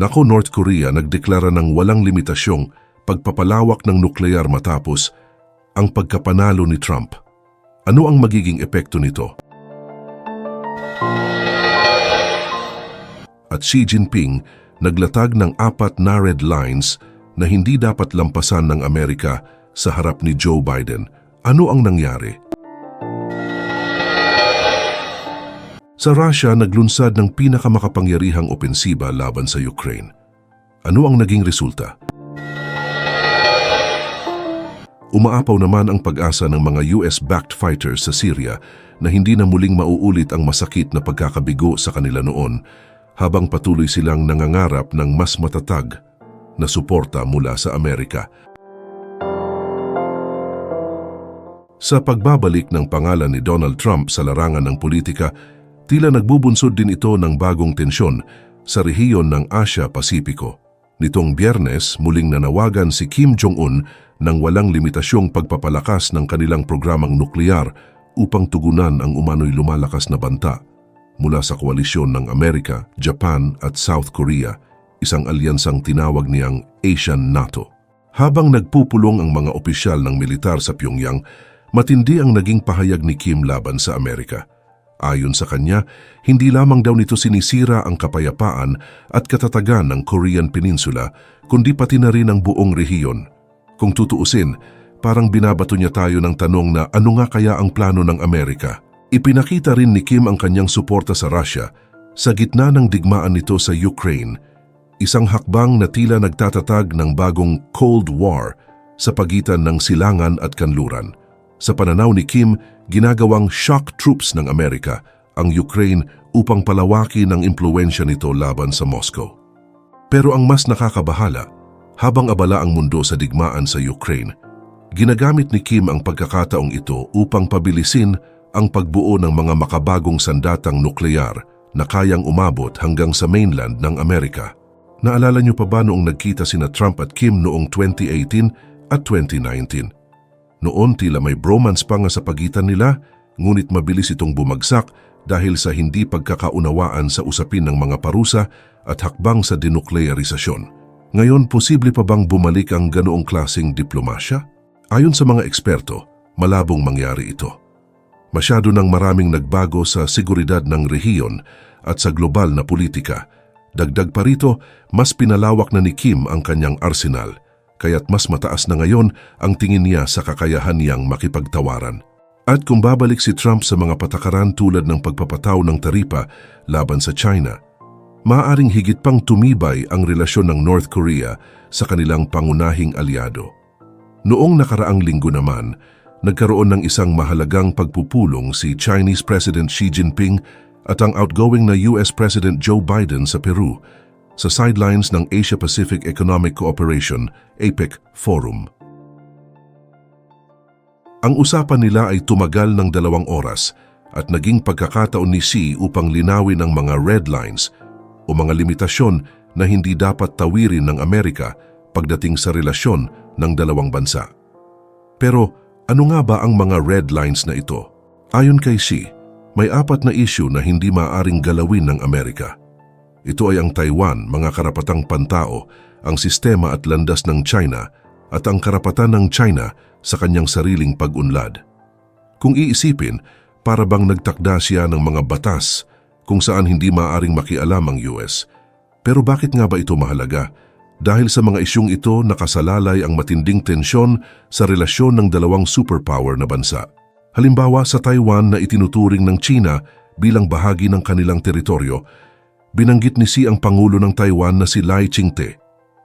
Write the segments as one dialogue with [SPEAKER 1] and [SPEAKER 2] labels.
[SPEAKER 1] Nako North Korea nagdeklara ng walang limitasyong pagpapalawak ng nuklear matapos ang pagkapanalo ni Trump. Ano ang magiging epekto nito? At Xi Jinping naglatag ng apat na red lines na hindi dapat lampasan ng Amerika sa harap ni Joe Biden. Ano ang nangyari? Sa Russia, naglunsad ng pinakamakapangyarihang opensiba laban sa Ukraine. Ano ang naging resulta? Umaapaw naman ang pag-asa ng mga US-backed fighters sa Syria na hindi na muling mauulit ang masakit na pagkakabigo sa kanila noon habang patuloy silang nangangarap ng mas matatag na suporta mula sa Amerika. Sa pagbabalik ng pangalan ni Donald Trump sa larangan ng politika, tila nagbubunsod din ito ng bagong tensyon sa rehiyon ng Asia-Pasipiko. Nitong biyernes, muling nanawagan si Kim Jong-un ng walang limitasyong pagpapalakas ng kanilang programang nuklear upang tugunan ang umano'y lumalakas na banta mula sa koalisyon ng Amerika, Japan at South Korea, isang alyansang tinawag niyang Asian NATO. Habang nagpupulong ang mga opisyal ng militar sa Pyongyang, matindi ang naging pahayag ni Kim laban sa Amerika. Ayon sa kanya, hindi lamang daw nito sinisira ang kapayapaan at katatagan ng Korean Peninsula, kundi pati na rin ang buong rehiyon. Kung tutuusin, parang binabato niya tayo ng tanong na ano nga kaya ang plano ng Amerika. Ipinakita rin ni Kim ang kanyang suporta sa Russia sa gitna ng digmaan nito sa Ukraine, isang hakbang na tila nagtatatag ng bagong Cold War sa pagitan ng silangan at kanluran. Sa pananaw ni Kim, ginagawang shock troops ng Amerika ang Ukraine upang palawakin ang impluensya nito laban sa Moscow. Pero ang mas nakakabahala, habang abala ang mundo sa digmaan sa Ukraine, ginagamit ni Kim ang pagkakataong ito upang pabilisin ang pagbuo ng mga makabagong sandatang nuklear na kayang umabot hanggang sa mainland ng Amerika. Naalala niyo pa ba noong nagkita sina Trump at Kim noong 2018 at 2019? Noon tila may bromance pa nga sa pagitan nila, ngunit mabilis itong bumagsak dahil sa hindi pagkakaunawaan sa usapin ng mga parusa at hakbang sa denuklearisasyon. Ngayon, posible pa bang bumalik ang ganoong klasing diplomasya? Ayon sa mga eksperto, malabong mangyari ito. Masyado nang maraming nagbago sa seguridad ng rehiyon at sa global na politika. Dagdag pa rito, mas pinalawak na ni Kim ang kanyang arsenal, kaya't mas mataas na ngayon ang tingin niya sa kakayahan niyang makipagtawaran. At kung babalik si Trump sa mga patakaran tulad ng pagpapataw ng taripa laban sa China, maaaring higit pang tumibay ang relasyon ng North Korea sa kanilang pangunahing aliado. Noong nakaraang linggo naman, nagkaroon ng isang mahalagang pagpupulong si Chinese President Xi Jinping at ang outgoing na US President Joe Biden sa Peru sa sidelines ng Asia-Pacific Economic Cooperation APEC Forum. Ang usapan nila ay tumagal ng dalawang oras at naging pagkakataon ni Xi upang linawin ang mga red lines o mga limitasyon na hindi dapat tawirin ng Amerika pagdating sa relasyon ng dalawang bansa. Pero ano nga ba ang mga red lines na ito? Ayon kay Xi, may apat na issue na hindi maaaring galawin ng Amerika. Ito ay ang Taiwan, mga karapatang pantao, ang sistema at landas ng China at ang karapatan ng China sa kanyang sariling pag-unlad. Kung iisipin, para bang nagtakda siya ng mga batas kung saan hindi maaaring makialam ang US. Pero bakit nga ba ito mahalaga? Dahil sa mga isyong ito nakasalalay ang matinding tensyon sa relasyon ng dalawang superpower na bansa. Halimbawa sa Taiwan na itinuturing ng China bilang bahagi ng kanilang teritoryo, binanggit ni si ang Pangulo ng Taiwan na si Lai Ching-te,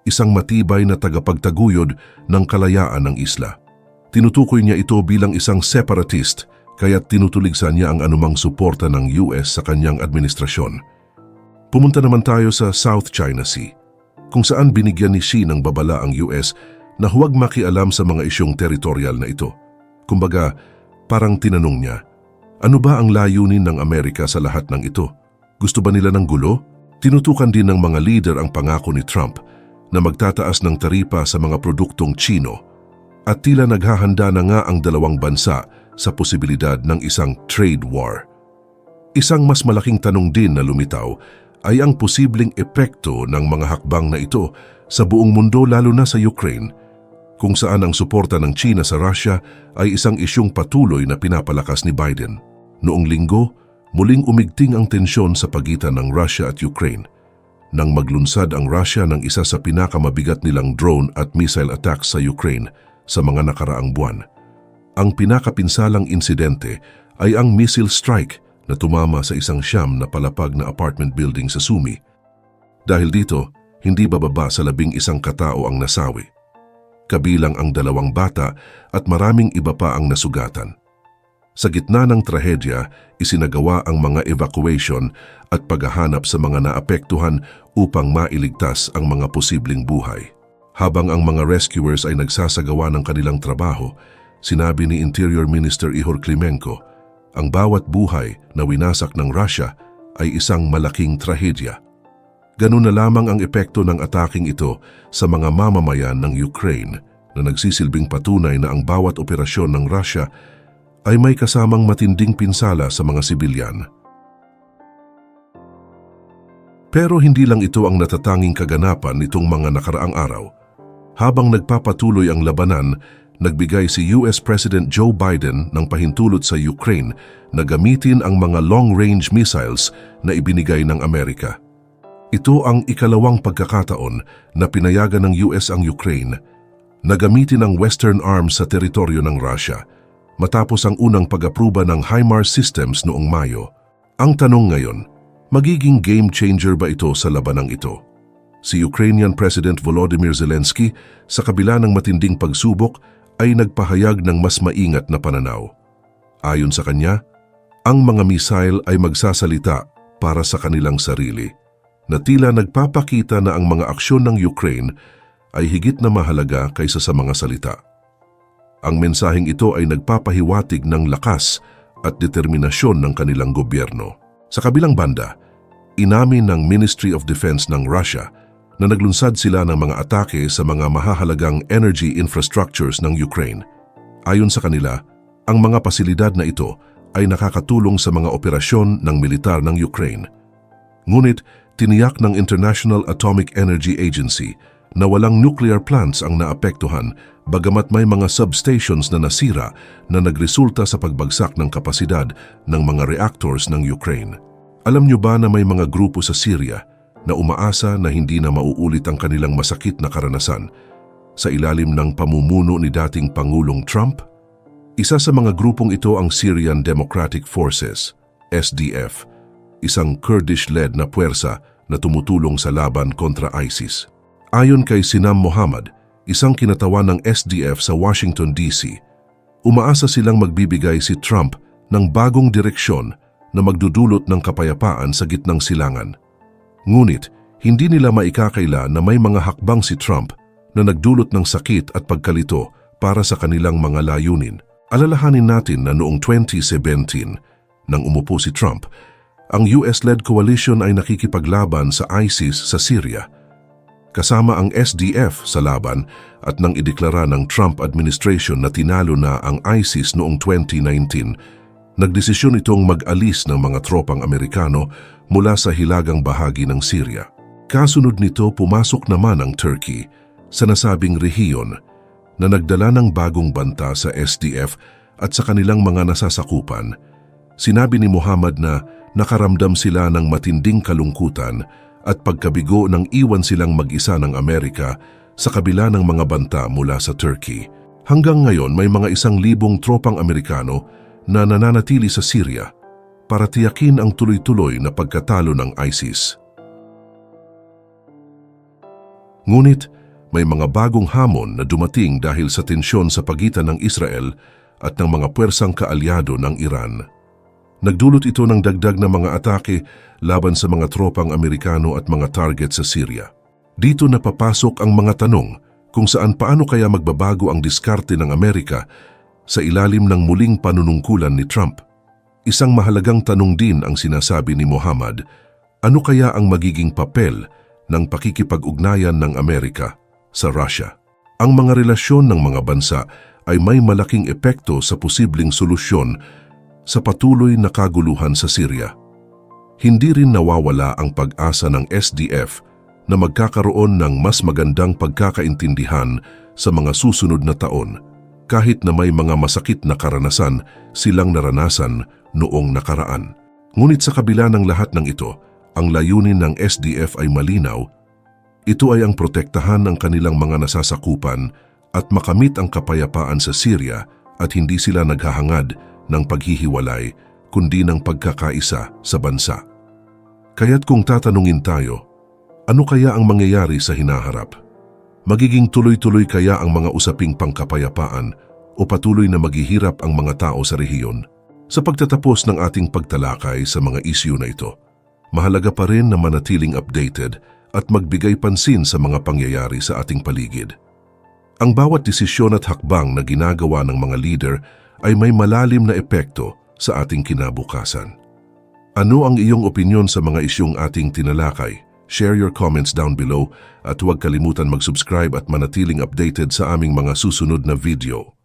[SPEAKER 1] isang matibay na tagapagtaguyod ng kalayaan ng isla. Tinutukoy niya ito bilang isang separatist kaya't tinutuligsan niya ang anumang suporta ng US sa kanyang administrasyon. Pumunta naman tayo sa South China Sea, kung saan binigyan ni Xi ng babala ang US na huwag makialam sa mga isyong teritorial na ito. Kumbaga, parang tinanong niya, ano ba ang layunin ng Amerika sa lahat ng ito? Gusto ba nila ng gulo? Tinutukan din ng mga leader ang pangako ni Trump na magtataas ng taripa sa mga produktong Chino at tila naghahanda na nga ang dalawang bansa sa posibilidad ng isang trade war. Isang mas malaking tanong din na lumitaw, ay ang posibleng epekto ng mga hakbang na ito sa buong mundo lalo na sa Ukraine, kung saan ang suporta ng China sa Russia ay isang isyong patuloy na pinapalakas ni Biden. Noong linggo, muling umigting ang tensyon sa pagitan ng Russia at Ukraine nang maglunsad ang Russia ng isa sa pinakamabigat nilang drone at missile attacks sa Ukraine sa mga nakaraang buwan. Ang pinakapinsalang insidente ay ang missile strike na tumama sa isang siyam na palapag na apartment building sa Sumi. Dahil dito, hindi bababa sa labing isang katao ang nasawi. Kabilang ang dalawang bata at maraming iba pa ang nasugatan. Sa gitna ng trahedya, isinagawa ang mga evacuation at paghahanap sa mga naapektuhan upang mailigtas ang mga posibleng buhay. Habang ang mga rescuers ay nagsasagawa ng kanilang trabaho, sinabi ni Interior Minister Ihor Klimenko, ang bawat buhay na winasak ng Russia ay isang malaking trahedya. Ganun na lamang ang epekto ng ataking ito sa mga mamamayan ng Ukraine na nagsisilbing patunay na ang bawat operasyon ng Russia ay may kasamang matinding pinsala sa mga sibilyan. Pero hindi lang ito ang natatanging kaganapan nitong mga nakaraang araw. Habang nagpapatuloy ang labanan, nagbigay si US President Joe Biden ng pahintulot sa Ukraine na gamitin ang mga long-range missiles na ibinigay ng Amerika. Ito ang ikalawang pagkakataon na pinayagan ng US ang Ukraine na gamitin ang Western Arms sa teritoryo ng Russia matapos ang unang pag-apruba ng HIMARS systems noong Mayo. Ang tanong ngayon, magiging game changer ba ito sa labanang ito? Si Ukrainian President Volodymyr Zelensky sa kabila ng matinding pagsubok ay nagpahayag ng mas maingat na pananaw. Ayon sa kanya, ang mga missile ay magsasalita para sa kanilang sarili na tila nagpapakita na ang mga aksyon ng Ukraine ay higit na mahalaga kaysa sa mga salita. Ang mensaheng ito ay nagpapahiwatig ng lakas at determinasyon ng kanilang gobyerno. Sa kabilang banda, inamin ng Ministry of Defense ng Russia na naglunsad sila ng mga atake sa mga mahahalagang energy infrastructures ng Ukraine. Ayon sa kanila, ang mga pasilidad na ito ay nakakatulong sa mga operasyon ng militar ng Ukraine. Ngunit, tiniyak ng International Atomic Energy Agency na walang nuclear plants ang naapektuhan bagamat may mga substations na nasira na nagresulta sa pagbagsak ng kapasidad ng mga reactors ng Ukraine. Alam niyo ba na may mga grupo sa Syria na umaasa na hindi na mauulit ang kanilang masakit na karanasan sa ilalim ng pamumuno ni dating Pangulong Trump? Isa sa mga grupong ito ang Syrian Democratic Forces, SDF, isang Kurdish-led na puwersa na tumutulong sa laban kontra ISIS. Ayon kay Sinam Mohammed, isang kinatawan ng SDF sa Washington DC, umaasa silang magbibigay si Trump ng bagong direksyon na magdudulot ng kapayapaan sa gitnang silangan. Ngunit, hindi nila maikakaila na may mga hakbang si Trump na nagdulot ng sakit at pagkalito para sa kanilang mga layunin. Alalahanin natin na noong 2017, nang umupo si Trump, ang US-led coalition ay nakikipaglaban sa ISIS sa Syria, kasama ang SDF sa laban at nang ideklara ng Trump administration na tinalo na ang ISIS noong 2019, nagdesisyon itong mag-alis ng mga tropang Amerikano mula sa hilagang bahagi ng Syria. Kasunod nito pumasok naman ang Turkey sa nasabing rehiyon na nagdala ng bagong banta sa SDF at sa kanilang mga nasasakupan. Sinabi ni Muhammad na nakaramdam sila ng matinding kalungkutan at pagkabigo nang iwan silang mag-isa ng Amerika sa kabila ng mga banta mula sa Turkey. Hanggang ngayon may mga isang libong tropang Amerikano na nananatili sa Syria para tiyakin ang tuloy-tuloy na pagkatalo ng ISIS. Ngunit may mga bagong hamon na dumating dahil sa tensyon sa pagitan ng Israel at ng mga puwersang kaalyado ng Iran. Nagdulot ito ng dagdag na mga atake laban sa mga tropang Amerikano at mga target sa Syria. Dito napapasok ang mga tanong kung saan paano kaya magbabago ang diskarte ng Amerika sa ilalim ng muling panunungkulan ni Trump. Isang mahalagang tanong din ang sinasabi ni Muhammad, ano kaya ang magiging papel ng pakikipag-ugnayan ng Amerika sa Russia? Ang mga relasyon ng mga bansa ay may malaking epekto sa posibleng solusyon sa patuloy na kaguluhan sa Syria. hindi rin nawawala ang pag-asa ng SDF na magkakaroon ng mas magandang pagkakaintindihan sa mga susunod na taon kahit na may mga masakit na karanasan silang naranasan noong nakaraan. Ngunit sa kabila ng lahat ng ito, ang layunin ng SDF ay malinaw. Ito ay ang protektahan ng kanilang mga nasasakupan at makamit ang kapayapaan sa Syria at hindi sila naghahangad ng paghihiwalay kundi ng pagkakaisa sa bansa. Kaya't kung tatanungin tayo, ano kaya ang mangyayari sa hinaharap? Magiging tuloy-tuloy kaya ang mga usaping pangkapayapaan o patuloy na maghihirap ang mga tao sa rehiyon? Sa pagtatapos ng ating pagtalakay sa mga isyu na ito, mahalaga pa rin na manatiling updated at magbigay pansin sa mga pangyayari sa ating paligid. Ang bawat desisyon at hakbang na ginagawa ng mga leader ay may malalim na epekto sa ating kinabukasan. Ano ang iyong opinyon sa mga isyong ating tinalakay? Share your comments down below at huwag kalimutan mag-subscribe at manatiling updated sa aming mga susunod na video.